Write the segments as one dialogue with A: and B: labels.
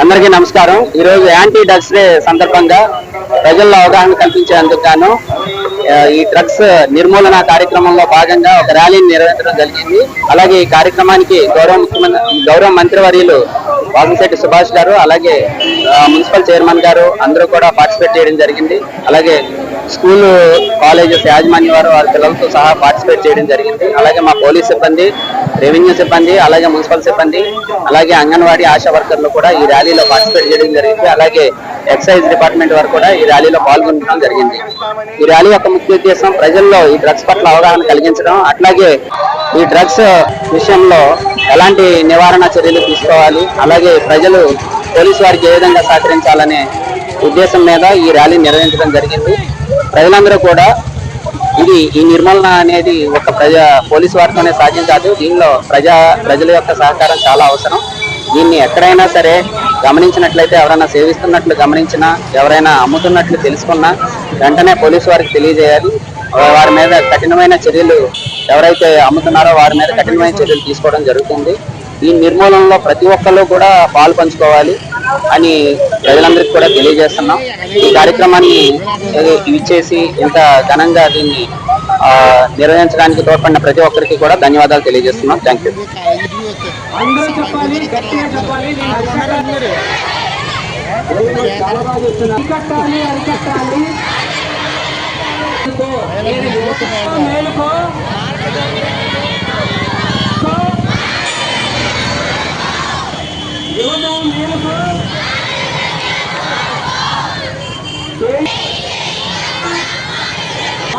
A: అందరికీ నమస్కారం. ఈరోజు యాంటీ డ్రగ్స్ డే సందర్భంగా ప్రజల్లో అవగాహన కల్పించేందుకు గాను ఈ డ్రగ్స్ నిర్మూలన కార్యక్రమంలో భాగంగా ఒక ర్యాలీని నిర్వహించడం జరిగింది. అలాగే ఈ కార్యక్రమానికి గౌరవ ముఖ్యమంత్రి గౌరవ మంత్రివర్యులు వాసంశెట్టి సుభాష్ గారు అలాగే మున్సిపల్ చైర్మన్ గారు అందరూ కూడా పార్టిసిపేట్ చేయడం జరిగింది. అలాగే స్కూల్ కాలేజెస్ యాజమాన్య వారు వారి పిల్లలతో సహా పార్టిసిపేట్ చేయడం జరిగింది. అలాగే మా పోలీస్ సిబ్బంది రెవెన్యూ సిబ్బంది అలాగే మున్సిపల్ సిబ్బంది అలాగే అంగన్వాడీ ఆశా వర్కర్లు కూడా ఈ ర్యాలీలో పార్టిసిపేట్ చేయడం జరిగింది. అలాగే ఎక్సైజ్ డిపార్ట్మెంట్ వారు కూడా ఈ ర్యాలీలో పాల్గొనడం జరిగింది. ఈ ర్యాలీ యొక్క ముఖ్య ఉద్దేశం ప్రజల్లో ఈ డ్రగ్స్ పట్ల అవగాహన కలిగించడం అట్లాగే ఈ డ్రగ్స్ విషయంలో ఎలాంటి నివారణ చర్యలు తీసుకోవాలి అలాగే ప్రజలు పోలీసు వారికి ఏ విధంగా సహకరించాలనే ఉద్దేశం మీద ఈ ర్యాలీ నిర్వహించడం జరిగింది. ప్రజలందరూ కూడా ఇది ఈ నిర్మూలన అనేది ఒక ప్రజా పోలీస్ వారితోనే సాధ్యం కాదు. దీనిలో ప్రజా ప్రజల యొక్క సహకారం చాలా అవసరం. దీన్ని ఎక్కడైనా సరే గమనించినట్లయితే ఎవరైనా సేవిస్తున్నట్లు గమనించినా ఎవరైనా అమ్ముతున్నట్లు తెలుసుకున్నా వెంటనే పోలీసు వారికి తెలియజేయాలి. వారి మీద కఠినమైన చర్యలు ఎవరైతే అమ్ముతున్నారో వారి మీద కఠినమైన చర్యలు తీసుకోవడం జరుగుతుంది. ఈ నిర్మూలనలో ప్రతి ఒక్కళ్ళు కూడా పాలు పంచుకోవాలి. అని ప్రజలందరికీ కూడా తెలియజేస్తున్నాం. ఈ కార్యక్రమాన్ని ఏ- ఇచ్చేసి ఇంత ఘనంగా దీన్ని నిర్వహించడానికి తోడ్పడిన ప్రతి ఒక్కరికి కూడా ధన్యవాదాలు తెలియజేస్తున్నాం. థ్యాంక్ యూ
B: అరికట్టాలి అరికట్టాలి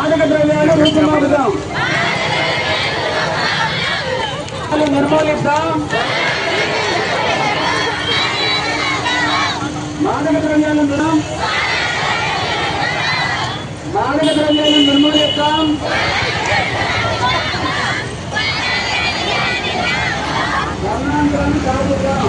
B: మాదక ద్రవ్యాలు రూపుమాపుదాం నిర్మూలిద్దాం. మాదక ద్రవ్యాలు మాదక ద్రవ్యాలు నిర్మూలిద్దాం వర్ణాంతరాన్ని సాగుతాం